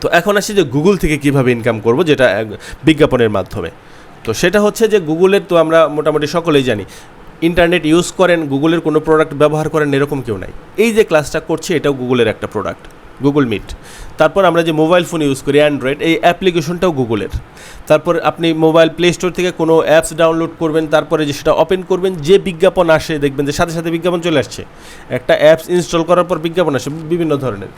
তো এখন আসি যে গুগল থেকে কীভাবে ইনকাম করব, যেটা বিজ্ঞাপনের মাধ্যমে। তো সেটা হচ্ছে যে গুগলের তো আমরা মোটামুটি সকলেই জানি ইন্টারনেট ইউজ করেন গুগলের কোনো প্রোডাক্ট ব্যবহার করেন, এরকম কেউ নাই। এই যে ক্লাসটা করছে, এটাও গুগলের একটা প্রোডাক্ট গুগল মিট তারপর আমরা যে মোবাইল ফোন ইউজ করি অ্যান্ড্রয়েড এই অ্যাপ্লিকেশনটাও গুগলের তারপর আপনি মোবাইল প্লে স্টোর থেকে কোনো অ্যাপস ডাউনলোড করবেন, তারপরে যে সেটা ওপেন করবেন, যে বিজ্ঞাপন আসে দেখবেন যে সাথে সাথে বিজ্ঞাপন চলে আসছে। একটা অ্যাপস ইনস্টল করার পর বিজ্ঞাপন আসে, বিভিন্ন ধরনের।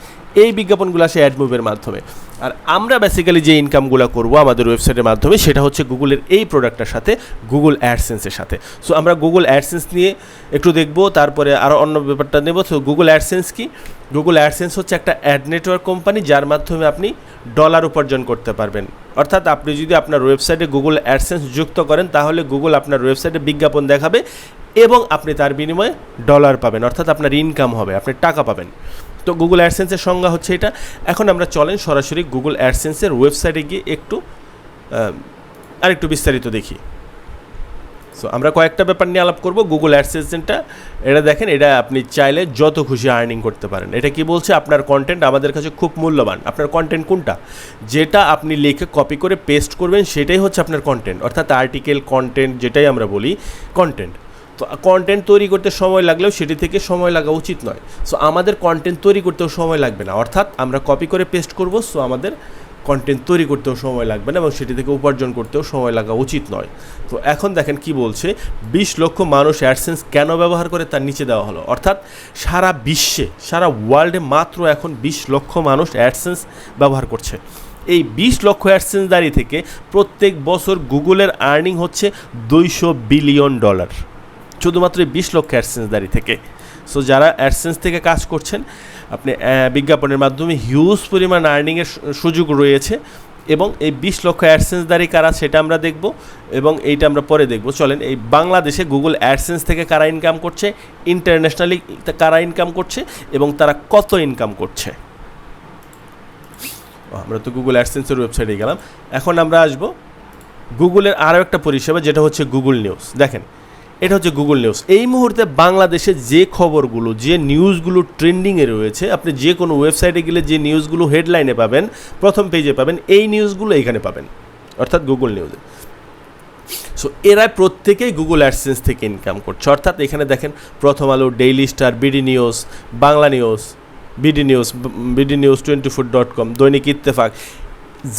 এই বিজ্ঞাপনগুলো আসে অ্যাড মুভের মাধ্যমে। আর আমরা বেসিক্যালি যে ইনকামগুলো করব আমাদের ওয়েবসাইটের মাধ্যমে, সেটা হচ্ছে গুগলের এই প্রোডাক্টটার সাথে গুগল অ্যাডসেন্সের সাথে। সো আমরা গুগল অ্যাডসেন্স নিয়ে একটু দেখব, তারপরে আরও অন্য ব্যাপারটা নেব। তো গুগল অ্যাডসেন্স কি? গুগল অ্যাডসেন্স হচ্ছে একটা অ্যাড নেটওয়ার্ক কোম্পানি যার মাধ্যমে আপনি ডলার উপার্জন করতে পারবেন। অর্থাৎ আপনি যদি আপনার ওয়েবসাইটে গুগল অ্যাডসেন্স যুক্ত করেন, তাহলে গুগল আপনার ওয়েবসাইটে বিজ্ঞাপন দেখাবে এবং আপনি তার বিনিময়ে ডলার পাবেন। অর্থাৎ আপনার ইনকাম হবে, আপনি টাকা পাবেন। তো গুগল অ্যাডসেন্সের সংজ্ঞা হচ্ছে এটা। এখন আমরা চলেন সরাসরি গুগল অ্যাডসেন্সের ওয়েবসাইটে গিয়ে একটু আরেকটু বিস্তারিত দেখি। সো আমরা কয়েকটা ব্যাপার নিয়ে আলাপ করব। গুগল অ্যাডসেন্সটা এটা দেখেন, এটা আপনি চাইলে যত খুশি আর্নিং করতে পারেন। এটা কি বলছে? আপনার কন্টেন্ট আমাদের কাছে খুব মূল্যবান। আপনার কন্টেন্ট কোনটা? যেটা আপনি লিখে কপি করে পেস্ট করবেন, সেটাই হচ্ছে আপনার কন্টেন্ট অর্থাৎ আর্টিকেল কন্টেন্ট যেটাই আমরা বলি কন্টেন্ট তো কন্টেন্ট তৈরি করতে সময় লাগলেও সেটি থেকে সময় লাগা উচিত নয়। সো আমাদের কন্টেন্ট তৈরি করতেও সময় লাগবে না। অর্থাৎ আমরা কপি করে পেস্ট করব সো আমাদের কন্টেন্ট তৈরি করতেও সময় লাগবে না এবং সেটি থেকে উপার্জন করতেও সময় লাগা উচিত নয়। তো এখন দেখেন কি বলছে, বিশ লক্ষ মানুষ অ্যাডসেন্স কেন ব্যবহার করে তার নিচে দেওয়া হলো? অর্থাৎ সারা বিশ্বে, সারা ওয়ার্ল্ডে মাত্র এখন বিশ লক্ষ মানুষ অ্যাডসেন্স ব্যবহার করছে। এই বিশ লক্ষ অ্যাডসেন্সদারি থেকে প্রত্যেক বছর গুগলের আর্নিং হচ্ছে দুইশো বিলিয়ন ডলার। শুধুমাত্র বিশ লক্ষ অ্যাডসেন্সদারি থেকে। সো যারা অ্যাডসেন্স থেকে কাজ করছেন আপনি বিজ্ঞাপনের মাধ্যমে হিউজ পরিমাণ আর্নিংয়ের সুযোগ রয়েছে এবং এই বিশ লক্ষ অ্যাডসেন্সদারি কারা সেটা আমরা দেখব এবং এইটা আমরা পরে দেখব। চলেন, এই বাংলাদেশে গুগল অ্যাডসেন্স থেকে কারা ইনকাম করছে ইন্টারন্যাশনালি কারা ইনকাম করছে এবং তারা কত ইনকাম করছে? আমরা তো গুগল অ্যাডসেন্সের ওয়েবসাইটে গেলাম। এখন আমরা আসব গুগলের আরও একটা পরিষেবা, যেটা হচ্ছে গুগল নিউজ দেখেন এটা হচ্ছে গুগল নিউজ এই মুহূর্তে বাংলাদেশে যে খবরগুলো, যে নিউজগুলো ট্রেন্ডিংয়ে রয়েছে, আপনি যে কোনো ওয়েবসাইটে গেলে যে নিউজগুলো হেডলাইনে পাবেন, প্রথম পেজে পাবেন, এই নিউজগুলো এখানে পাবেন, অর্থাৎ গুগল নিউজে সো এরা প্রত্যেকেই গুগল অ্যাডসেন্স থেকে ইনকাম করছে। অর্থাৎ এখানে দেখেন, Prothom Alo Daily Star BD news Bangla news BD news BD news twenty four dot com Dainik Ittefaq.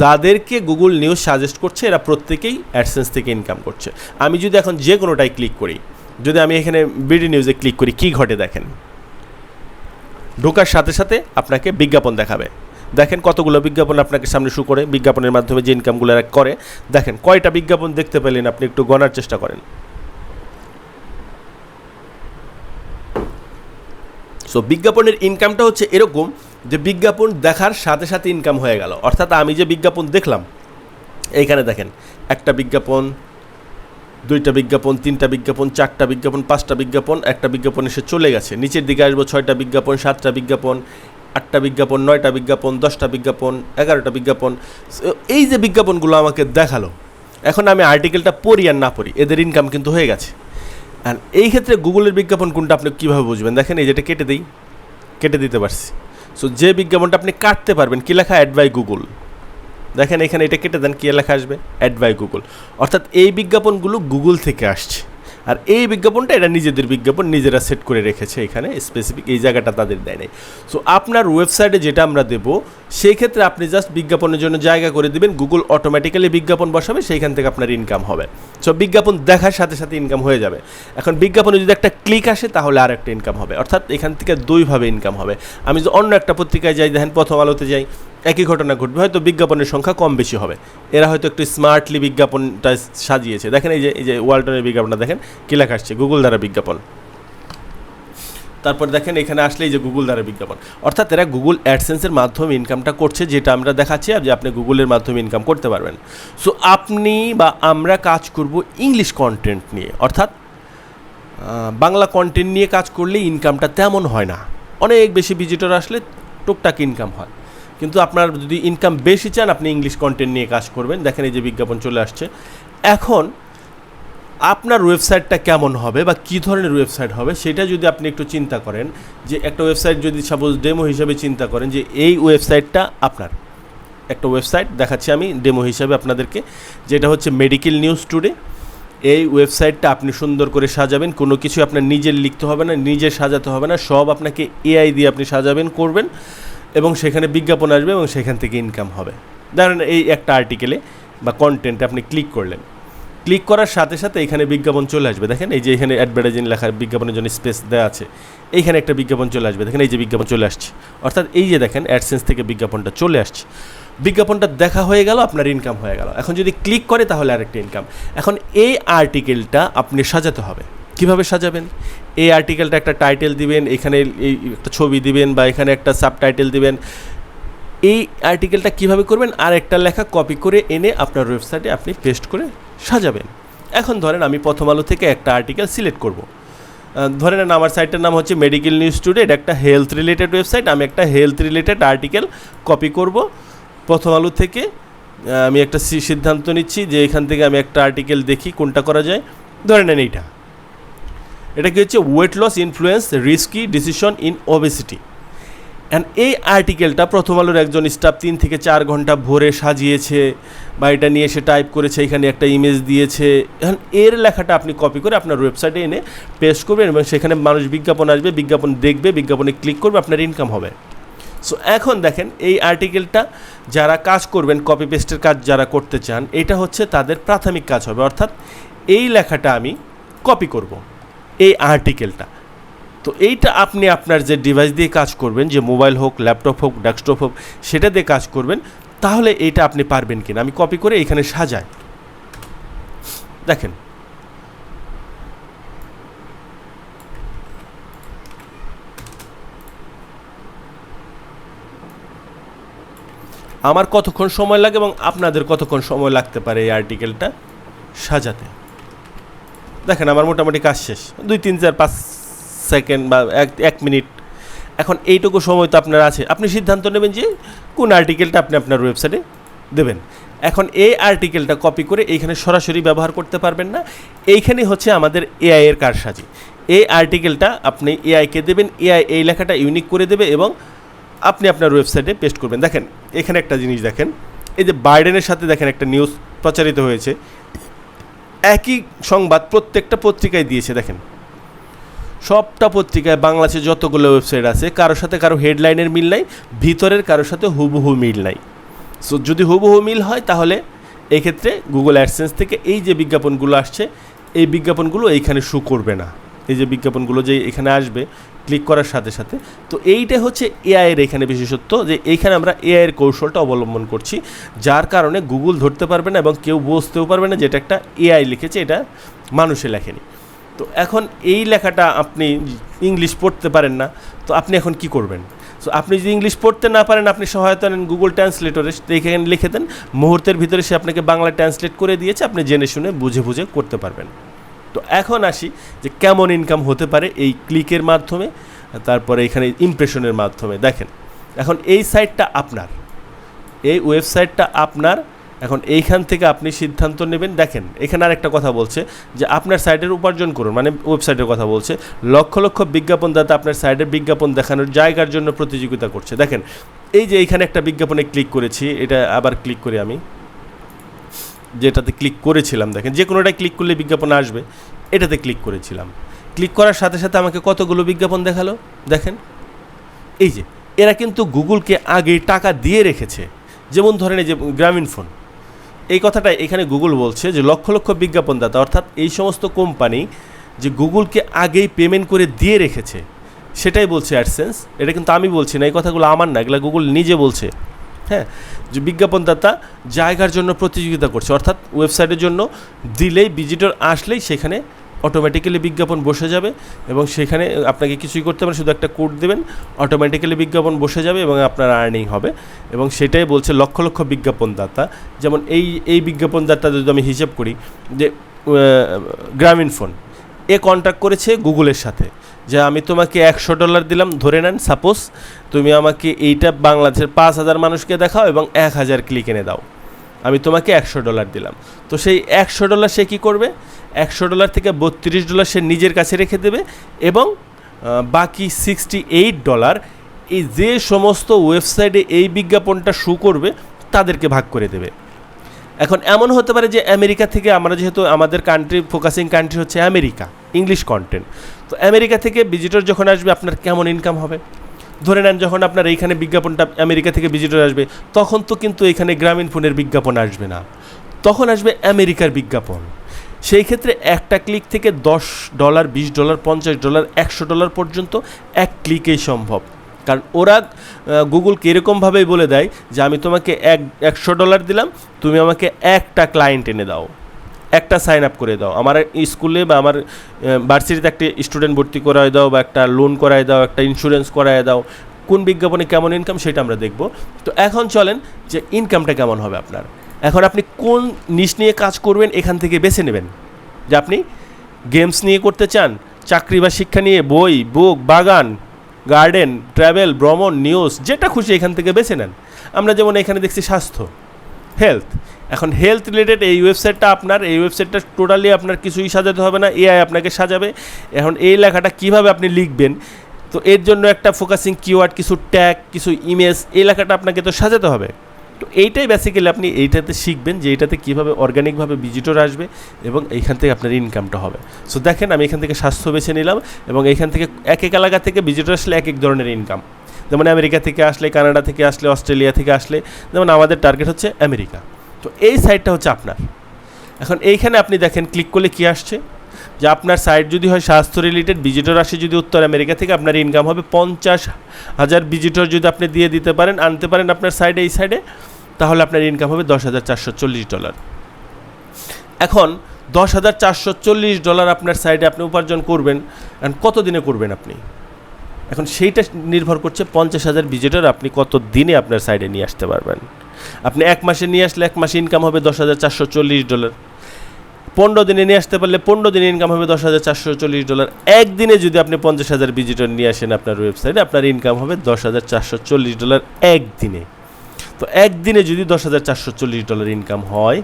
যাদেরকে গুগল নিউজ সাজেস্ট করছে, এরা প্রত্যেকেই অ্যাডসেন্স থেকে ইনকাম করছে। আমি যদি এখন যে কোনোটাই ক্লিক করি, যদি আমি এখানে বিডি নিউজে ক্লিক করি, কি ঘটে দেখেন? ঢোকার সাথে সাথে আপনাকে বিজ্ঞাপন দেখাবে। দেখেন কতগুলো বিজ্ঞাপন আপনাকে সামনে শু করে, বিজ্ঞাপনের মাধ্যমে যে ইনকামগুলো করে। দেখেন কয়টা বিজ্ঞাপন দেখতে পেলেন আপনি একটু গণার চেষ্টা করেন। সো বিজ্ঞাপনের ইনকামটা হচ্ছে এরকম যে বিজ্ঞাপন দেখার সাথে সাথে ইনকাম হয়ে গেল। অর্থাৎ আমি যে বিজ্ঞাপন দেখলাম, এইখানে দেখেন, একটা বিজ্ঞাপন, দুইটা বিজ্ঞাপন, তিনটা বিজ্ঞাপন, চারটা বিজ্ঞাপন, পাঁচটা বিজ্ঞাপন, একটা বিজ্ঞাপন এসে চলে গেছে। নিচের দিকে আসব, ছয়টা বিজ্ঞাপন, সাতটা বিজ্ঞাপন, আটটা বিজ্ঞাপন, নয়টা বিজ্ঞাপন, দশটা বিজ্ঞাপন, এগারোটা বিজ্ঞাপন। এই যে বিজ্ঞাপনগুলো আমাকে দেখাল, এখন আমি আর্টিকেলটা পড়ি আর না পড়ি, এদের ইনকাম কিন্তু হয়ে গেছে। আর এই ক্ষেত্রে গুগলের বিজ্ঞাপন কোনটা আপনি কীভাবে বুঝবেন? দেখেন এই যেটা কেটে দিই, কেটে দিতে পারছি। সো যে বিজ্ঞাপনটা আপনি কাটতে পারবেন, কী লেখা? অ্যাড বাই গুগল দেখেন এখানে এটা কেটে দেন, কী লেখা আসবে? অ্যাড বাই গুগল অর্থাৎ এই বিজ্ঞাপনগুলো গুগল থেকে আসছে। আর এই বিজ্ঞাপনটা এটা নিজেদের বিজ্ঞাপন, নিজেরা সেট করে রেখেছে এখানে স্পেসিফিক এই জায়গাটা তাদের দেয় নাই। সো আপনার ওয়েবসাইটে যেটা আমরা দেবো, সেই ক্ষেত্রে আপনি জাস্ট বিজ্ঞাপনের জন্য জায়গা করে দিবেন গুগল অটোমেটিক্যালি বিজ্ঞাপন বসাবে, সেইখান থেকে আপনার ইনকাম হবে। সো বিজ্ঞাপন দেখার সাথে সাথে ইনকাম হয়ে যাবে। এখন বিজ্ঞাপনে যদি একটা ক্লিক আসে, তাহলে আর একটা ইনকাম হবে। অর্থাৎ এখান থেকে দুইভাবে ইনকাম হবে। আমি যদি অন্য একটা পত্রিকায় যাই, দেখেন প্রথম আলোতে যাই একই ঘটনা ঘটবে। হয়তো বিজ্ঞাপনের সংখ্যা কম বেশি হবে। এরা হয়তো একটু স্মার্টলি বিজ্ঞাপনটা সাজিয়েছে। দেখেন এই যে এই যে ওয়ালটনের বিজ্ঞাপনটা দেখেন, কী লেখা আসছে? গুগল দ্বারা বিজ্ঞাপন। তারপর দেখেন এখানে আসলেই যে গুগল দ্বারা বিজ্ঞাপন। অর্থাৎ এরা গুগল অ্যাডসেন্সের মাধ্যমে ইনকামটা করছে, যেটা আমরা দেখাচ্ছি যে আপনি গুগলের মাধ্যমে ইনকাম করতে পারবেন। সো আপনি বা আমরা কাজ করব ইংলিশ কন্টেন্ট নিয়ে। অর্থাৎ বাংলা কন্টেন্ট নিয়ে কাজ করলে ইনকামটা তেমন হয় না। অনেক বেশি ভিজিটর আসলে টুকটাক ইনকাম হয়। কিন্তু আপনার যদি ইনকাম বেশি চান, আপনি ইংলিশ কন্টেন্ট নিয়ে কাজ করবেন। দেখেন এই যে বিজ্ঞাপন চলে আসছে। এখন আপনার ওয়েবসাইটটা কেমন হবে বা কী ধরনের ওয়েবসাইট হবে, সেটা যদি আপনি একটু চিন্তা করেন, যে একটা ওয়েবসাইট যদি সাপোজ ডেমো হিসেবে চিন্তা করেন, যে এই ওয়েবসাইটটা আপনার। একটা ওয়েবসাইট দেখাচ্ছি আমি ডেমো হিসাবে আপনাদেরকে, যেটা হচ্ছে মেডিকেল নিউজ টুডে এই ওয়েবসাইটটা আপনি সুন্দর করে সাজাবেন, কোনো কিছু আপনার নিজের লিখতে হবে না, নিজে সাজাতে হবে না, সব আপনাকে এআই দিয়ে আপনি সাজাবেন, করবেন। এবং সেখানে বিজ্ঞাপন আসবে এবং সেখান থেকে ইনকাম হবে। ধরেন এই একটা আর্টিকেলে বা কন্টেন্টে আপনি ক্লিক করলেন। ক্লিক করার সাথে সাথে এখানে বিজ্ঞাপন চলে আসবে। দেখেন এই যে এখানে অ্যাডভার্টাইজিং লেখা, বিজ্ঞাপনের জন্য স্পেস দেওয়া আছে। এইখানে একটা বিজ্ঞাপন চলে আসবে। দেখেন এই যে বিজ্ঞাপন চলে আসছে। অর্থাৎ এই যে দেখেন অ্যাডসেন্স থেকে বিজ্ঞাপনটা চলে আসছে। বিজ্ঞাপনটা দেখা হয়ে গেল, আপনার ইনকাম হয়ে গেল। এখন যদি ক্লিক করে তাহলে আরেকটা ইনকাম এখন এই আর্টিকেলটা আপনি সাজাতে হবে। কীভাবে সাজাবেন? এই আর্টিকেলটা একটা টাইটেল দিবেন, এখানে এই একটা ছবি দিবেন বা এখানে একটা সাব টাইটেল দিবেন। এই আর্টিকেলটা কীভাবে করবেন? আর একটা লেখা কপি করে এনে আপনার ওয়েবসাইটে আপনি পেস্ট করে সাজাবেন। এখন ধরেন আমি প্রথম আলো থেকে একটা আর্টিকেল সিলেক্ট করব। ধরে নেন আমার সাইটের নাম হচ্ছে মেডিকেল নিউজ টুডে এটা একটা হেলথ রিলেটেড ওয়েবসাইট আমি একটা হেলথ রিলেটেড আর্টিকেল কপি করব। প্রথম আলো থেকে আমি একটা সিদ্ধান্ত নিচ্ছি যে এখান থেকে আমি একটা আর্টিকেল দেখি কোনটা করা যায়। ধরে নেন এইটা। এটা কি হচ্ছে? Weight loss influence risky decision in obesity and এই আর্টিকেলটা প্রথম আলোর একজন স্টাফ তিন থেকে চার ঘণ্টা ভোরে সাজিয়েছে, বা এটা নিয়ে এসে টাইপ করেছে, এখানে একটা ইমেজ দিয়েছে। এখন এর লেখাটা আপনি কপি করে আপনার ওয়েবসাইটে এনে পেস্ট করবেন এবং সেখানে মানুষ বিজ্ঞাপন আসবে, বিজ্ঞাপন দেখবে, বিজ্ঞাপনে ক্লিক করবে, আপনার ইনকাম হবে। সো এখন দেখেন, এই আর্টিকেলটা যারা কাজ করবেন কপি পেস্টের কাজ যারা করতে চান, এটা হচ্ছে তাদের প্রাথমিক কাজ হবে। অর্থাৎ এই লেখাটা আমি কপি করব। এই আর্টিকেলটা তো এইটা আপনি আপনার যে ডিভাইস দিয়ে কাজ করবেন, যে মোবাইল হোক ল্যাপটপ হোক ডেস্কটপ হোক, সেটা দিয়ে কাজ করবেন, তাহলে এইটা আপনি পারবেন কিনা? আমি কপি করে এখানে সাজাই। দেখেন। আমার কতক্ষণ সময় লাগে এবং আপনাদের কতক্ষণ সময় লাগতে পারে এই আর্টিকেলটা সাজাতে। দেখেন, আমার মোটামুটি কাজ শেষ। দুই, তিন, চার, পাঁচ সেকেন্ড বা এক এক মিনিট। এখন এইটুকু সময় তো আপনার আছে। আপনি সিদ্ধান্ত নেবেন যে কোন আর্টিকেলটা আপনি আপনার ওয়েবসাইটে দেবেন। এখন এই আর্টিকেলটা কপি করে এইখানে সরাসরি ব্যবহার করতে পারবেন না। এইখানে হচ্ছে আমাদের এআই এর কারসাজি। এই আর্টিকেলটা আপনি এআইকে দেবেন, এআই এই লেখাটা ইউনিক করে দেবে এবং আপনি আপনার ওয়েবসাইটে পেস্ট করবেন। দেখেন, এখানে একটা জিনিস দেখেন। এই যে বাইডেনের সাথে দেখেন, একটা নিউজ প্রচারিত হয়েছে। একই সংবাদ প্রত্যেকটা পত্রিকায় দিয়েছে, দেখেন। সবটা পত্রিকায় বাংলাদেশে যতগুলো ওয়েবসাইট আছে, কারোর সাথে কারও হেডলাইনের মিল নাই, ভিতরের কারোর সাথে হুবহু মিল নাই। সো, যদি হুবহু মিল হয়, তাহলে এক্ষেত্রে গুগল অ্যাডসেন্স থেকে এই যে বিজ্ঞাপনগুলো আসছে, এই বিজ্ঞাপনগুলো এইখানে শু করবে না। এই যে বিজ্ঞাপনগুলো যে এখানে আসবে ক্লিক করার সাথে সাথে। তো এইটা হচ্ছে এআইয়ের এখানে বিশেষত্ব যে এইখানে আমরা এআইয়ের কৌশলটা অবলম্বন করছি, যার কারণে গুগল ধরতে পারবে না এবং কেউ বুঝতেও পারবে না যেটা একটা এআই লিখেছে, এটা মানুষে লেখেনি। তো এখন এই লেখাটা আপনি ইংলিশ পড়তে পারেন না, তো আপনি এখন কি করবেন? সো আপনি যদি ইংলিশ পড়তে না পারেন, আপনি সহায়তা নেন গুগল ট্রান্সলেটরে এখানে লিখে দেন, মুহূর্তের ভিতরে সে আপনাকে বাংলা ট্রান্সলেট করে দিয়েছে, আপনি জেনে শুনে, বুঝে বুঝে করতে পারবেন। তো এখন আসি যে কেমন ইনকাম হতে পারে এই ক্লিকের মাধ্যমে, তারপরে এখানে ইমপ্রেশনের মাধ্যমে। দেখেন, এখন এই সাইটটা আপনার। এই ওয়েবসাইটটা আপনার। এখন এইখান থেকে আপনি সিদ্ধান্ত নেবেন। দেখেন, এখানে আরেকটা কথা বলছে যে আপনার সাইটের উপার্জন করুন মানে ওয়েবসাইটের কথা বলছে। লক্ষ লক্ষ বিজ্ঞাপনদাতা আপনার সাইটের বিজ্ঞাপন দেখানোর জায়গার জন্য প্রতিযোগিতা করছে। দেখেন, এই যে এইখানে একটা বিজ্ঞাপনে ক্লিক করেছি, এটা আবার ক্লিক করি আমি। যেটাতে ক্লিক করেছিলাম, দেখেন, যে কোনোটায় ক্লিক করলে বিজ্ঞাপন আসবে, এটাতে ক্লিক করেছিলাম। ক্লিক করার সাথে সাথে আমাকে কতগুলো বিজ্ঞাপন দেখাল? দেখেন, এই যে, এরা কিন্তু গুগলকে আগেই টাকা দিয়ে রেখেছে। যেমন ধরেন এই যে গ্রামীণ ফোন, এই কথাটা এখানে গুগল বলছে যে লক্ষ লক্ষ বিজ্ঞাপনদাতা, অর্থাৎ এই সমস্ত কোম্পানি যে গুগলকে আগেই পেমেন্ট করে দিয়ে রেখেছে, সেটাই বলছে অ্যাডসেন্স এটা কিন্তু আমি বলছি না, এই কথাগুলো আমার না, এগুলো গুগল নিজে বলছে। হ্যাঁ যে বিজ্ঞাপনদাতা জায়গার জন্য প্রতিযোগিতা করছে। অর্থাৎ ওয়েবসাইটের জন্য দিলেই ভিজিটর আসলেই সেখানে অটোমেটিক্যালি বিজ্ঞাপন বসে যাবে এবং সেখানে আপনাকে কিছুই করতে হবে শুধু একটা কোড দেবেন অটোমেটিক্যালি বিজ্ঞাপন বসে যাবে এবং আপনার আর্নিং হবে। এবং সেটাই বলছে লক্ষ লক্ষ বিজ্ঞাপনদাতা। যেমন এই এই বিজ্ঞাপনদাতা যদি আমি হিসেব করি যে গ্রামীণ ফোন এ কন্ট্যাক্ট করেছে গুগলের সাথে। যে আমি তোমাকে একশো ডলার দিলাম, ধরে নেন সাপোজ তুমি আমাকে এইটা বাংলাদেশের পাঁচ হাজার মানুষকে দেখাও এবং এক হাজার ক্লিক এনে দাও। আমি তোমাকে একশো ডলার দিলাম। তো সেই একশো ডলার সে কী করবে? একশো ডলার থেকে বত্রিশ ডলার সে নিজের কাছে রেখে দেবে এবং বাকি সিক্সটি এইট ডলার এই যে সমস্ত ওয়েবসাইটে এই বিজ্ঞাপনটা শু করবে, তাদেরকে ভাগ করে দেবে। এখন এমন হতে পারে যে আমেরিকা থেকে আমরা যেহেতু আমাদের কান্ট্রি ফোকাসিং কান্ট্রি হচ্ছে আমেরিকা ইংলিশ কন্টেন্ট তো আমেরিকা থেকে ভিজিটর যখন আসবে, আপনার কেমন ইনকাম হবে? ধরে নেন যখন আপনার এইখানে বিজ্ঞাপনটা আমেরিকা থেকে ভিজিটর আসবে, তখন তো কিন্তু এখানে গ্রামীণ ফোনের বিজ্ঞাপন আসবে না। তখন আসবে আমেরিকার বিজ্ঞাপন। সেই ক্ষেত্রে একটা ক্লিক থেকে দশ ডলার বিশ ডলার পঞ্চাশ ডলার একশো ডলার পর্যন্ত এক ক্লিকেই সম্ভব। কারণ ওরা গুগল কীরকমভাবেই বলে দেয় যে আমি তোমাকে এক, একশো ডলার দিলাম, তুমি আমাকে একটা ক্লায়েন্ট এনে দাও, একটা সাইন আপ করে দাও। আমার স্কুলে বা আমার ভার্সিটিতে একটা স্টুডেন্ট ভর্তি করায় দাও বা একটা লোন করায় দাও, একটা ইন্স্যুরেন্স করায় দাও। কোন বিজ্ঞাপনে কেমন ইনকাম সেটা আমরা দেখব। তো এখন চলেন যে ইনকামটা কেমন হবে আপনার। এখন আপনি কোন নিশ নিয়ে কাজ করবেন এখান থেকে বেছে নেবেন। যে আপনি গেমস নিয়ে করতে চান, চাকরি বা শিক্ষা নিয়ে, বই বুক বাগান গার্ডেন ট্রাভেল ভ্রমণ নিউজ যেটা খুশি এখান থেকে বেছে নেন। আমরা যেমন এখানে দেখছি স্বাস্থ্য হেলথ এখন হেলথ রিলেটেড এই ওয়েবসাইটটা আপনার, এই ওয়েবসাইটটা টোটালি আপনার কিছুই সাজাতে হবে না এআই আপনাকে সাজাবে। এখন এই লেখাটা কীভাবে আপনি লিখবেন, তো এর জন্য একটা ফোকাসিং কিওয়ার্ড কিছু ট্যাগ কিছু ইমেজ এই লেখাটা আপনাকে তো সাজাতে হবে। তো এইটাই বেসিক্যালি আপনি এইটাতে শিখবেন যে এইটাতে কীভাবে অর্গানিকভাবে ভিজিটর আসবে এবং এইখান থেকে আপনার ইনকামটা হবে। সো দেখেন আমি এখান থেকে স্বাস্থ্য বেছে নিলাম এবং এইখান থেকে এক এক এলাকা থেকে ভিজিটর আসলে এক এক ধরনের ইনকাম যেমন আমেরিকা থেকে আসলে, কানাডা থেকে আসলে, অস্ট্রেলিয়া থেকে আসলে, যেমন আমাদের টার্গেট হচ্ছে আমেরিকা। তো এই সাইটটা হচ্ছে আপনার। এখন এইখানে আপনি দেখেন ক্লিক করলে কি আসছে? যে আপনার সাইট যদি হয় স্বাস্থ্য রিলেটেড ভিজিটর আসে যদি উত্তর আমেরিকা থেকে, আপনার ইনকাম হবে পঞ্চাশ হাজার ভিজিটর যদি আপনি দিয়ে দিতে পারেন, আনতে পারেন আপনার সাইডে এই সাইডে তাহলে আপনার ইনকাম হবে দশ হাজার চারশো চল্লিশ ডলার এখন দশ হাজার চারশো চল্লিশ ডলার আপনার সাইডে আপনি উপার্জন করবেন, এখন কত দিনে করবেন আপনি? এখন সেইটা নির্ভর করছে পঞ্চাশ হাজার ভিজিটর আপনি কত দিনে আপনার সাইডে নিয়ে আসতে পারবেন। আপনি এক মাসে নিয়ে আসলে এক মাসে ইনকাম হবে দশ হাজার চারশো চল্লিশ ডলার পনেরো দিনে নিয়ে আসতে পারলে পনেরো দিনে ইনকাম হবে দশ হাজার চারশো চল্লিশ ডলার একদিনে যদি আপনি পঞ্চাশ হাজার ভিজিটর নিয়ে আসেন আপনার ওয়েবসাইটে আপনার ইনকাম হবে দশ হাজার চারশো চল্লিশ ডলার একদিনে। তো একদিনে যদি দশ হাজার চারশো চল্লিশ ডলার ইনকাম হয়,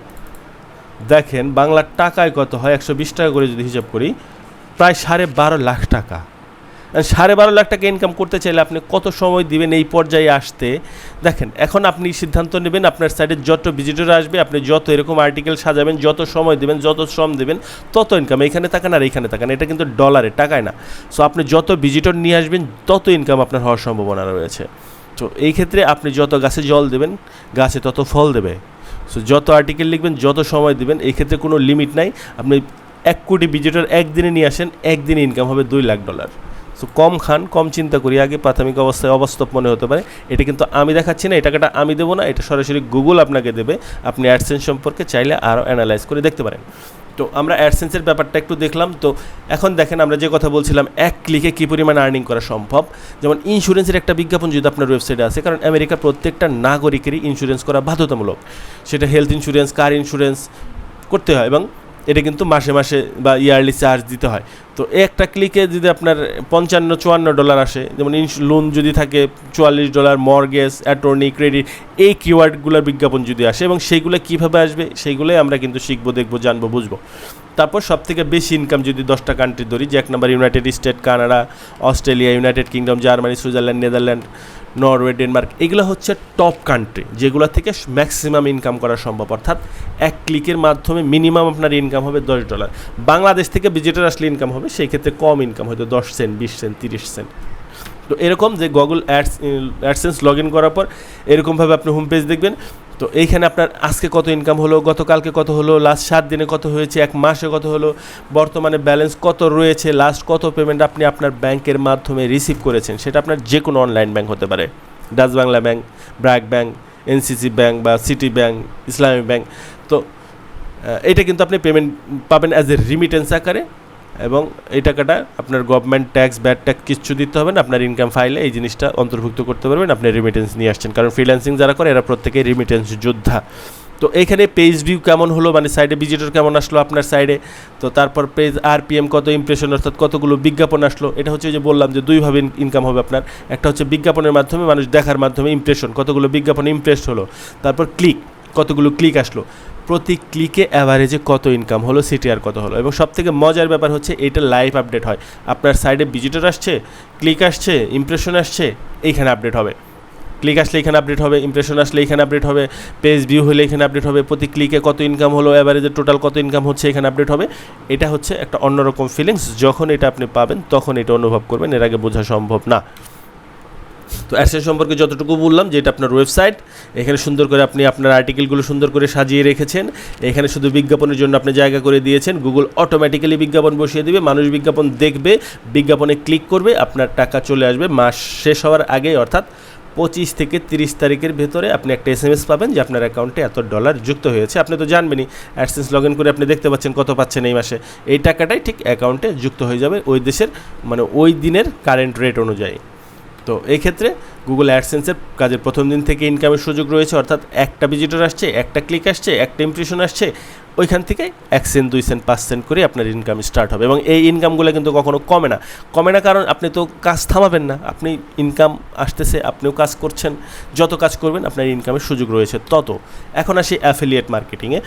দেখেন বাংলার টাকায় কত হয়? একশো বিশ টাকা করে যদি হিসাব করি, প্রায় সাড়ে বারো লাখ টাকা। সাড়ে বারো লাখ টাকা ইনকাম করতে চাইলে আপনি কত সময় দিবেন এই পর্যায়ে আসতে? দেখেন, এখন আপনি সিদ্ধান্ত নেবেন আপনার সাইডে যত ভিজিটর আসবে, আপনি যত এরকম আর্টিকেল সাজাবেন, যত সময় দেবেন, যত শ্রম দেবেন, তত ইনকাম এইখানে তাকান আর এইখানে তাকান এটা কিন্তু ডলারে টাকায় না। সো আপনি যত ভিজিটর নিয়ে আসবেন, তত ইনকাম আপনার হওয়ার সম্ভাবনা রয়েছে। তো এই ক্ষেত্রে আপনি যত গাছে জল দেবেন, গাছে তত ফল দেবে। সো যত আর্টিকেল লিখবেন, যত সময় দেবেন, এই ক্ষেত্রে কোনো লিমিট নাই। আপনি এক কোটি ভিজিটর একদিনে নিয়ে আসেন, একদিনে ইনকাম হবে দুই লাখ ডলার সো কম খান, কম চিন্তা করি। আগে প্রাথমিক অবস্থায় অবাস্তব মনে হতে পারে। এটা কিন্তু আমি দেখাচ্ছি না, এই টাকাটা আমি দেবো না, এটা সরাসরি গুগল আপনাকে দেবে। আপনি অ্যাডসেন্স সম্পর্কে চাইলে আরও অ্যানালাইজ করে দেখতে পারেন। তো আমরা অ্যাডসেন্সের ব্যাপারটা একটু দেখলাম। তো এখন দেখেন আমরা যে কথা বলছিলাম, এক ক্লিকে কী পরিমাণ আর্নিং করা সম্ভব? যেমন ইন্স্যুরেন্সের একটা বিজ্ঞাপন যদি আপনার ওয়েবসাইটে আছে, কারণ আমেরিকা প্রত্যেকটা নাগরিকেরই ইন্স্যুরেন্স করা বাধ্যতামূলক। সেটা হেলথ ইন্স্যুরেন্স কার ইন্স্যুরেন্স করতে হয় এবং এটা কিন্তু মাসে মাসে বা ইয়ারলি চার্জ দিতে হয়। তো একটা ক্লিকে যদি আপনার পঞ্চান্ন, চুয়ান্ন ডলার আসে, যেমন লোন যদি থাকে চুয়াল্লিশ ডলার মর্গেজ অ্যাটর্নি ক্রেডিট এই কিওয়ার্ডগুলোর বিজ্ঞাপন যদি আসে এবং সেইগুলো কীভাবে আসবে, সেইগুলোই আমরা কিন্তু শিখব, দেখব, জানব, বুঝব। তারপর সব থেকে বেশি ইনকাম যদি দশটা কান্ট্রি ধরি, যে এক নম্বর United State Canada Australia United Kingdom Germany Switzerland Netherland Norway Denmark এগুলো হচ্ছে টপ কান্ট্রি যেগুলো থেকে ম্যাক্সিমাম ইনকাম করা সম্ভব। অর্থাৎ এক ক্লিকের মাধ্যমে মিনিমাম আপনার ইনকাম হবে দশ ডলার বাংলাদেশ থেকে ভিজিটার আসলে ইনকাম হবে সেই ক্ষেত্রে কম ইনকাম হয়তো দশ সেন্ট বিশ সেন্ট তিরিশ সেন্ট তো এরকম যে Google ads AdSense log in করার পর, এরকমভাবে আপনি হোম পেজ দেখবেন। তো এইখানে আপনার আজকে কত ইনকাম হলো, গতকালকে কত হলো লাস্ট সাত দিনে কত হয়েছে, এক মাসে কত হলো, বর্তমানে ব্যালেন্স কত রয়েছে লাস্ট কত পেমেন্ট আপনি আপনার ব্যাংকের মাধ্যমে রিসিভ করেছেন, সেটা আপনার যে কোনো অনলাইন ব্যাংক হতে পারে। Dutch Bangla bank BRAC bank NCC bank বা সিটি ব্যাংক ইসলামী ব্যাংক তো এটা কিন্তু আপনি পেমেন্ট পাবেন অ্যাজ এ রিমিটেন্স আকারে। এবং এই টাকাটা আপনার গভর্নমেন্ট ট্যাক্স ব্যাড ট্যাক্স কিচ্ছু দিতে হবে না। আপনার ইনকাম ফাইলে এই জিনিসটা অন্তর্ভুক্ত করতে পারবেন। আপনি রিমিটেন্স নিয়ে আসছেন। কারণ ফ্রিল্যান্সিং যারা করে, এরা প্রত্যেকেই রিমিটেন্স যোদ্ধা। তো এইখানে পেজ ভিউ কেমন হলো? মানে সাইডে ভিজিটর কেমন আসলো আপনার সাইডে তো তারপর পেজ আর পি এম কত ইমপ্রেশন অর্থাৎ কতগুলো বিজ্ঞাপন আসলো? এটা হচ্ছে যে বললাম যে দুইভাবে ইনকাম হবে আপনার। একটা হচ্ছে বিজ্ঞাপনের মাধ্যমে, মানুষ দেখার মাধ্যমে ইমপ্রেশন কতগুলো বিজ্ঞাপন ইমপ্রেস হলো। তারপর ক্লিক কতগুলো ক্লিক আসলো। প্রতি ক্লিকে অ্যাভারেজে কত ইনকাম হলো সিটিআর কত হলো? এবং সব থেকে মজার ব্যাপার হচ্ছে, এটা লাইভ আপডেট হয়। আপনার সাইডে ভিজিটর আসছে ক্লিক আসছে ইমপ্রেশন আসছে, এইখানে আপডেট হবে। ক্লিক আসলে এখানে আপডেট হবে ইমপ্রেশন আসলে এখানে আপডেট হবে পেজ ভিউ হলে এখানে আপডেট হবে, প্রতি ক্লিকে কত ইনকাম হলো অ্যাভারেজে টোটাল কত ইনকাম হচ্ছে, এখানে আপডেট হবে। এটা হচ্ছে একটা অন্যরকম ফিলিংস যখন এটা আপনি পাবেন, তখন এটা অনুভব করবেন, এর আগে বোঝা সম্ভব না। তো অ্যাডসেন্স সম্পর্কে যতটুকু বললাম যে এটা আপনার ওয়েবসাইট, এখানে সুন্দর করে আপনি আপনার আর্টিকেলগুলো সুন্দর করে সাজিয়ে রেখেছেন। এখানে শুধু বিজ্ঞাপনের জন্য আপনি জায়গা করে দিয়েছেন। গুগল অটোমেটিক্যালি বিজ্ঞাপন বসিয়ে দিবে, মানুষ বিজ্ঞাপন দেখবে, বিজ্ঞাপনে ক্লিক করবে, আপনার টাকা চলে আসবে। মাস শেষ হওয়ার আগে অর্থাৎ পঁচিশ থেকে তিরিশ তারিখের ভেতরে আপনি একটা এস এম এস পাবেন, যে আপনার অ্যাকাউন্টে এত ডলার যুক্ত হয়েছে। আপনি তো জানবেনই অ্যাডসেন্স লগ ইন করে আপনি দেখতে পাচ্ছেন কত পাচ্ছেন এই মাসে। এই টাকাটাই ঠিক অ্যাকাউন্টে যুক্ত হয়ে যাবে ওই দেশের মানে ওই দিনের কারেন্ট রেট অনুযায়ী। তো এই ক্ষেত্রে গুগল অ্যাডসেন্সের কাজের প্রথম দিন থেকে ইনকামের সুযোগ রয়েছে, অর্থাৎ একটা ভিজিটর আসছে, একটা ক্লিক আসছে, একটা ইমপ্রেশন আসছে, ওইখান থেকে এক সেন্ট দুই সেন্ট পাঁচ সেন্ট করে আপনার ইনকাম স্টার্ট হবে। এবং এই ইনকামগুলো কিন্তু কখনো কমে না। কমে না কারণ আপনি তো কাজ থামাবেন না। আপনি ইনকাম আসতেছে, আপনিও কাজ করছেন, যত কাজ করবেন আপনার ইনকামের সুযোগ রয়েছে তত। এখন আসি অ্যাফিলিয়েট মার্কেটিংয়ে